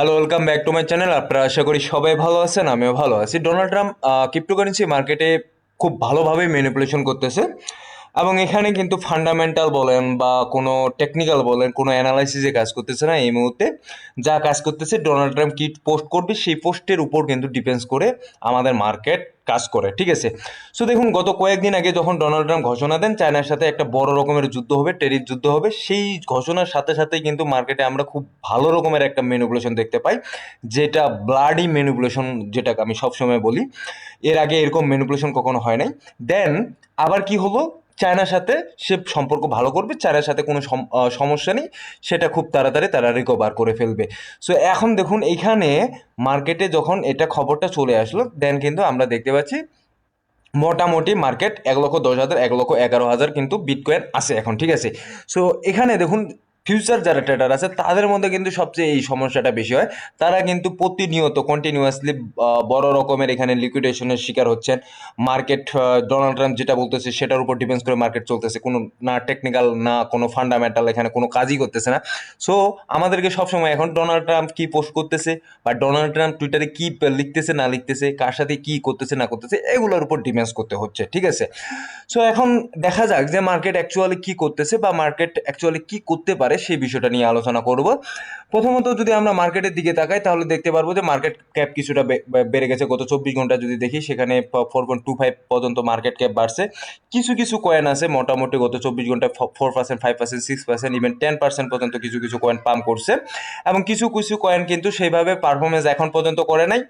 Hello welcome back to my channel আপনারা আশা করি সবাই ভালো আছেন, আমিও ভালো আছি। ডোনাল্ড ট্রাম্প ক্রিপ্টোকারেন্সি মার্কেটে খুব ভালোভাবে ম্যানিপুলেশন করতেছে। এবং এখানে কিন্তু ফান্ডামেন্টাল বলেন বা কোনো টেকনিক্যাল বলেন, কোনো অ্যানালাইসিসে কাজ করতেছে না এই মুহূর্তে। যা কাজ করতেছে ডোনাল্ড ট্রাম্প কি পোস্ট করবে, সেই পোস্টের উপর কিন্তু ডিপেন্ডস করে আমাদের মার্কেট কাজ করে, ঠিক আছে? সো দেখুন, গত কয়েকদিন আগে যখন ডোনাল্ড ট্রাম্প ঘোষণা দেন চায়নার সাথে একটা বড় রকমের যুদ্ধ হবে টেরিফ যুদ্ধ হবে, সেই ঘোষণার সাথে সাথেই কিন্তু মার্কেটে আমরা খুব ভালো রকমের একটা ম্যানিপুলেশন দেখতে পাই, যেটা ব্লাডি ম্যানিপুলেশন যেটাকে আমি সবসময় বলি। এর আগে এরকম ম্যানিপুলেশন কখনো হয় নাই। দেন আবার কি হলো? চায়নার সাথে সে সম্পর্ক ভালো করবে, চায়নার সাথে কোনো সম- সমস্যা নেই, সেটা খুব তাড়াতাড়ি তারা রিকভার করে ফেলবে। সো এখন দেখুন এখানে মার্কেটে যখন এটা খবরটা চলে আসলো দেন কিন্তু আমরা দেখতে পাচ্ছি মোটামুটি মার্কেট এক লক্ষ দশ হাজার, এক লক্ষ এগারো হাজার কিন্তু বিটকয়েন আছে এখন, ঠিক আছে? সো এখানে দেখুন ফিউচার যারা ট্রেডার আছে, তাদের মধ্যে কিন্তু সবচেয়ে এই সমস্যাটা বেশি হয়। তারা কিন্তু প্রতিনিয়ত কন্টিনিউয়াসলি বড় রকমের এখানে লিকুইডেশনের শিকার হচ্ছেন। মার্কেট ডোনাল্ড ট্রাম্প যেটা বলতেছে, সেটার উপর ডিপেন্ড করে মার্কেট চলতেছে। কোনো না টেকনিক্যাল না কোনো ফান্ডামেন্টাল এখানে কোনো কাজই করতেছে না। সো আমাদেরকে সবসময় এখন ডোনাল্ড ট্রাম্প কি পোস্ট করতেছে, বা ডোনাল্ড ট্রাম্প টুইটারে কি লিখতেছে, না লিখতেছে, কার সাথে কী করতেছে, না করতেছে, এগুলোর উপর ডিপেন্ড করতে হচ্ছে, ঠিক আছে? সো এখন দেখা যাক যে মার্কেট অ্যাকচুয়ালি কী করতেছে, বা মার্কেট অ্যাকচুয়ালি কী করতে পারে সেই বিষয়টা নিয়ে আলোচনা করব। প্রথমত যদি আমরা মার্কেটের দিকে তাকাই, তাহলে দেখতে পারব যে মার্কেট ক্যাপ কিছুটা বেড়ে গেছে। গত চব্বিশ ঘণ্টা যদি দেখি, সেখানে ফোর পয়েন্ট টু ফাইভ পর্যন্ত মার্কেট ক্যাপ বাড়ছে। কিছু কিছু কয়েন আছে, মোটামুটি গত চব্বিশ ঘন্টায় four percent five percent six percent even ten percent পর্যন্ত কিছু কিছু কয়েন পাম্প করছে। এবং কিছু কিছু কয়েন কিন্তু সেইভাবে পারফরমেন্স এখন পর্যন্ত করে নাই।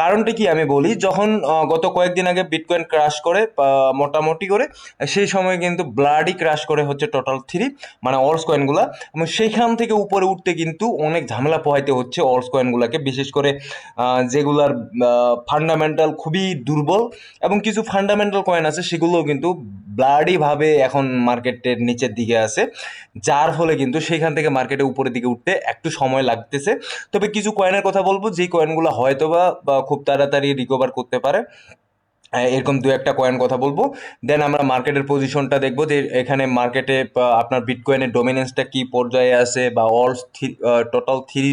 কারণটা কি আমি বলি, যখন গত কয়েকদিন আগে বিটকয়েন ক্রাশ করে মোটামুটি করে, সেই সময় কিন্তু ব্লাডি ক্রাশ করে হচ্ছে টোটাল থ্রি মানে অলস কয়েনগুলা এবং সেইখান থেকে উপরে উঠতে কিন্তু অনেক ঝামেলা পোহাইতে হচ্ছে অলস কয়েনগুলোকে বিশেষ করে যেগুলার ফান্ডামেন্টাল খুবই দুর্বল এবং কিছু ফান্ডামেন্টাল কয়েন আছে সেগুলোও কিন্তু ব্লাডিভাবে এখন মার্কেটের নিচের দিকে আছে, যার ফলে কিন্তু সেখান থেকে মার্কেটে উপরের দিকে উঠতে একটু সময় লাগতেছে। তবে কিছু কয়েনের কথা বলব, যেই কয়েনগুলো হয়তো বা খুব তাড়াতাড়ি রিকভার করতে পারে। এরকম দু একটা কয়েন কথা বলব। দেন আমরা মার্কেটের পজিশনটা দেখব যে এখানে মার্কেটে আপনার বিটকয়েনের ডোমিনেন্সটা কি পর্যায়ে আছে বা অল টোটাল থ্রি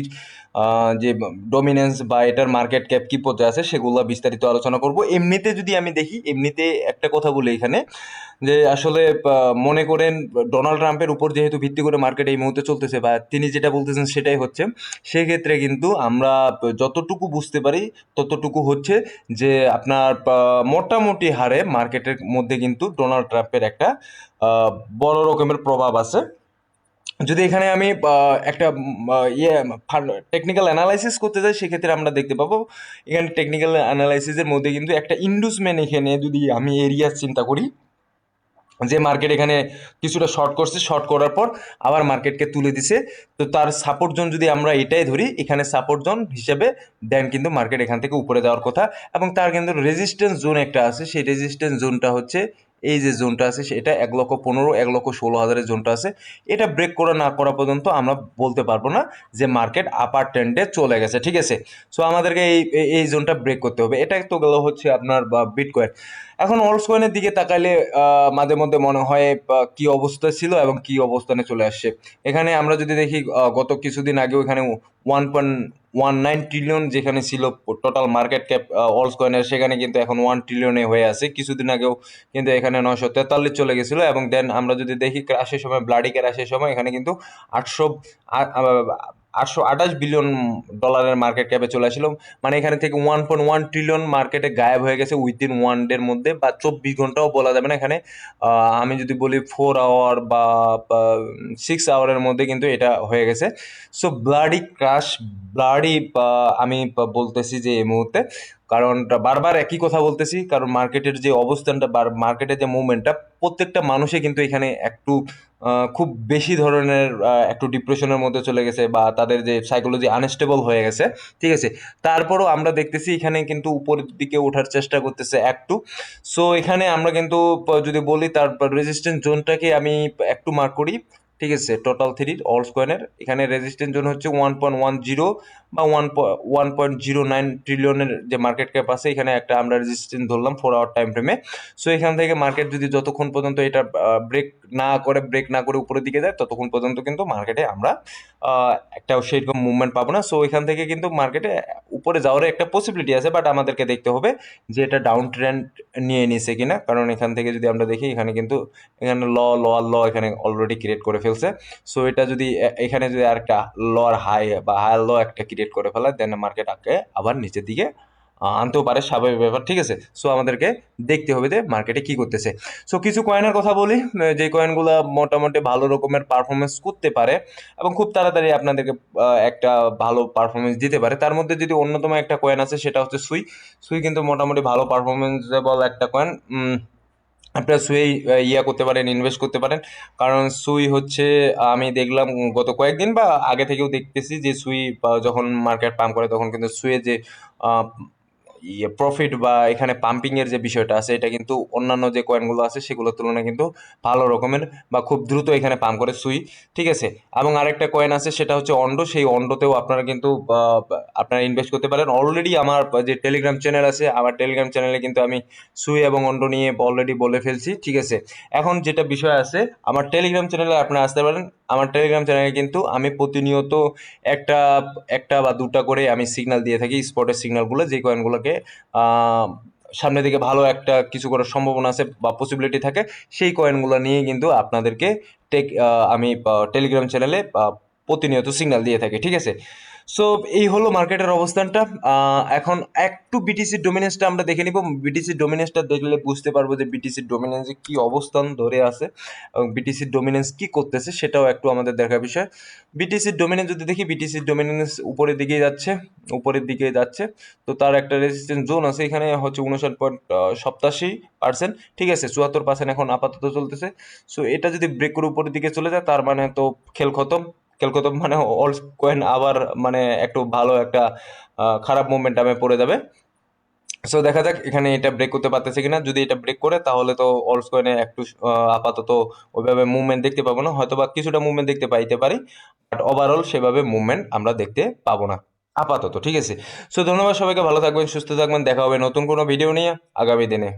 যে ডোমিনেন্স বা এটার মার্কেট ক্যাপ কি পর্যায়ে আছে সেগুলো বিস্তারিত আলোচনা করব। এমনিতে যদি আমি দেখি, এমনিতে একটা কথা বলি এখানে, যে আসলে মনে করেন ডোনাল্ড ট্রাম্পের উপর যেহেতু ভিত্তি করে মার্কেট এই মুহূর্তে চলতেছে বা তিনি যেটা বলতেছেন সেটাই হচ্ছে, সেক্ষেত্রে কিন্তু আমরা যতটুকু বুঝতে পারি, ততটুকু হচ্ছে যে আপনার মোটামুটি হারে মার্কেটের মধ্যে কিন্তু ডোনাল্ড ট্রাম্পের একটা বড় রকমের প্রভাব আছে। যদি এখানে আমি একটা ইয়ে টেকনিক্যাল অ্যানালাইসিস করতে যাই, সেক্ষেত্রে আমরা দেখতে পাবো, এখানে টেকনিক্যাল অ্যানালাইসিসের মধ্যে কিন্তু একটা ইন্ডুসমেন্ট এখানে যদি আমি এরিয়া চিন্তা করি, যে মার্কেট এখানে কিছুটা শর্ট করছে শর্ট করার পর আবার মার্কেটকে তুলে দিছে, তো তার সাপোর্ট জোন যদি আমরা এটাই ধরি, এখানে সাপোর্ট জোন হিসেবে দেন কিন্তু মার্কেট এখান থেকে উপরে যাওয়ার কথা, এবং তার কিন্তু রেজিস্ট্যান্স জোন একটা আছে, সেই রেজিস্ট্যান্স জোনটা হচ্ছে এই যে জোনটা আছে, সেটা এক লক্ষ পনেরো, এক লক্ষ ষোলো হাজারের জোনটা আছে। এটা ব্রেক করা না করা পর্যন্ত আমরা বলতে পারব না যে মার্কেট আপার ট্রেন্ডে চলে গেছে, ঠিক আছে? সো আমাদেরকে এই, এই- জোনটা ব্রেক করতে হবে। এটা তো গেল হচ্ছে আপনার বিটকয়েন এখন অলস কয়েনের দিকে তাকাইলে মাঝে মধ্যে মনে হয় কি অবস্থা ছিল এবং কি অবস্থানে চলে আসছে। এখানে আমরা যদি দেখি গত কিছুদিন আগেও এখানে one point one nine trillion যেখানে ছিল টোটাল মার্কেট ক্যাপ অলস কয়েনের সেখানে কিন্তু এখন ওয়ান ট্রিলিয়নে হয়ে আছে। কিছুদিন আগেও কিন্তু এখানে নয়শো তেতাল্লিশ চলে গেছিল এবং দেন আমরা যদি দেখি ক্রাশের সময় ব্লাডি ক্রাশের সময়, এখানে কিন্তু আটশো আটশো আঠাশ বিলিয়ন ডলারের মার্কেট ক্যাপে চলে আসছিল মানে এখানে থেকে ওয়ান পয়েন্ট ওয়ান ট্রিলিয়ন মার্কেটে গায়েব হয়ে গেছে উইদিন ওয়ান ডের মধ্যে বা চব্বিশ ঘন্টাও বলা যাবে না এখানে। আমি যদি বলি ফোর আওয়ার বা সিক্স আওয়ারের মধ্যে কিন্তু এটা হয়ে গেছে। সো ব্লাডি ক্রাশ ব্লাডি আমি বলতেছি যে এই মুহূর্তে। কারণ বারবার একই কথা বলতেছি, কারণ মার্কেটের যে অবস্থানটা মার্কেটের যে মুভমেন্টটা প্রত্যেকটা মানুষে কিন্তু এখানে একটু খুব বেশি ধরনের একটু ডিপ্রেশনের মধ্যে চলে গেছে বা তাদের যে সাইকোলজি আনস্টেবল হয়ে গেছে, ঠিক আছে? তারপরও আমরা দেখতেছি এখানে কিন্তু উপরের দিকে ওঠার চেষ্টা করতেছে একটু সো এখানে আমরা কিন্তু যদি বলি তার রেজিস্ট্যান্স জোনটাকে আমি একটু মার্ক করি, ঠিক আছে? টোটাল থ্রির অলস কয়েনের এখানে রেজিস্ট্যান্স জোন হচ্ছে ওয়ান পয়েন্ট ওয়ান জিরো বা one one point zero nine ট্রিলিয়নের যে মার্কেট ক্যাপ আছে, এখানে একটা আমরা রেজিস্ট্যান্স ধরলাম ফোর আওয়ার টাইম ফ্রেমে সো এখান থেকে মার্কেট যদি যতক্ষণ পর্যন্ত এটা ব্রেক না করে ব্রেক না করে উপরের দিকে যায়, ততক্ষণ পর্যন্ত কিন্তু মার্কেটে আমরা একটা সেরকম মুভমেন্ট পাবো না। সো এখান থেকে কিন্তু মার্কেটে উপরে যাওয়ার একটা পসিবিলিটি আছে বাট আমাদেরকে দেখতে হবে যে এটা ডাউন ট্রেন্ড নিয়ে নিছে কিনা। কারণ এখান থেকে যদি আমরা দেখি, এখানে কিন্তু, এখানে ল লোয়ার ল এখানে অলরেডি ক্রিয়েট করে ফেলছে। সো এটা যদি এখানে যদি আর একটা লোয়ার হাই বা হায়ার ল একটা ক্রিয়েট করে ফেলে দেন মার্কেট আগে আবার নিচের দিকে আনতেও পারে, স্বাভাবিক ব্যাপার, ঠিক আছে? সো আমাদেরকে দেখতে হবে যে মার্কেটে কি করতেছে। সো কিছু কয়েনের কথা বলি যে কয়েনগুলো মোটামুটি ভালো রকমের পারফরমেন্স করতে পারে এবং খুব তাড়াতাড়ি আপনাদেরকে একটা ভালো পারফরমেন্স দিতে পারে। তার মধ্যে যদি অন্যতম একটা কয়েন আছে, সেটা হচ্ছে সুই সুই কিন্তু মোটামুটি ভালো পারফরমেন্সেবল একটা কয়েন আপনারা সুই ইয়া করতে পারেন ইনভেস্ট করতে পারেন। কারণ সুই হচ্ছে, আমি দেখলাম গত কয়েকদিন বা আগে থেকেও দেখতেছি যে সুই যখন মার্কেট পাম্প করে, তখন কিন্তু সুয়ে যে ইয়ে প্রফিট বা এখানে পাম্পিং এর যে বিষয়টা আছে, এটা কিন্তু অন্যান্য যে কয়েনগুলো আছে, সেগুলোর তুলনায় কিন্তু ভালো রকমের বা খুব দ্রুত এখানে পাম্প করে সুই, ঠিক আছে? এবং আরেকটা কয়েন আছে, সেটা হচ্ছে অন্ডো সেই অন্ডোতেও আপনারা কিন্তু আপনারা ইনভেস্ট করতে পারেন। অলরেডি আমার যে টেলিগ্রাম চ্যানেল আছে, আমার টেলিগ্রাম চ্যানেলে কিন্তু আমি সুই এবং অন্ডো নিয়ে অলরেডি বলে ফেলছি, ঠিক আছে? এখন যেটা বিষয় আছে, আমার টেলিগ্রাম চ্যানেলে আপনারা আসতে পারেন। আমার টেলিগ্রাম চ্যানেলে কিন্তু আমি প্রতিনিয়ত একটা একটা বা দুটা করে আমি সিগনাল দিয়ে থাকি স্পটের সিগনালগুলো যে কয়েনগুলোকে সামনের দিকে ভালো একটা কিছু করার সম্ভাবনা আছে বা পসিবিলিটি থাকে, সেই কয়েনগুলো নিয়ে কিন্তু আপনাদেরকে টেক আমি টেলিগ্রাম চ্যানেলে প্রতিনিয়ত সিগন্যাল দিয়ে থাকে, ঠিক আছে? সো এই হলো মার্কেটের অবস্থানটা। এখন একটু বিটিসির ডোমিনেন্সটা আমরা দেখে নিব। বিটিসির ডোমিনেন্সটা দেখলে বুঝতে পারব যে বিটিসির ডোমিনেন্সে কি অবস্থান ধরে আছে এবং বিটিসির ডোমিনেন্স কি করতেছে সেটাও একটু আমাদের দেখার বিষয়। বিটিসির ডোমিনেন্স যদি দেখি বিটিসির ডোমিনেন্স উপরের দিকে যাচ্ছে, উপরের দিকে যাচ্ছে। তো তার একটা রেজিস্ট্যান্স জোন আছে, এখানে হচ্ছে উনষাট পয়েন্ট সপ্তাশি পার্সেন্ট ঠিক আছে? চুয়াত্তর পার্সেন্ট এখন আপাতত চলতেছে। সো এটা যদি ব্রেক করে উপরের দিকে চলে যায়, তার মানে তো খেল খতম। খতম মানে অল কয়েন আবার মানে একটু ভালো একটা খারাপ মোমেন্টামে পড়ে যাবে। সো দেখা যাক এখানে এটা ব্রেক করতে পারতেছে কিনা। যদি এটা ব্রেক করে, তাহলে তো অলস কয়েনে একটু আপাতত ওইভাবে মুভমেন্ট দেখতে পাবো না। হয়তো বা কিছুটা মুভমেন্ট দেখতে পাইতে পারি বাট ওভারঅল সেভাবে মুভমেন্ট আমরা দেখতে পাবো না। আপাতত, ঠিক আছে? সো ধন্যবাদ সবাইকে, ভালো থাকবেন, সুস্থ থাকবেন, দেখা হবে নতুন কোনো ভিডিও নিয়ে আগামী দিনে।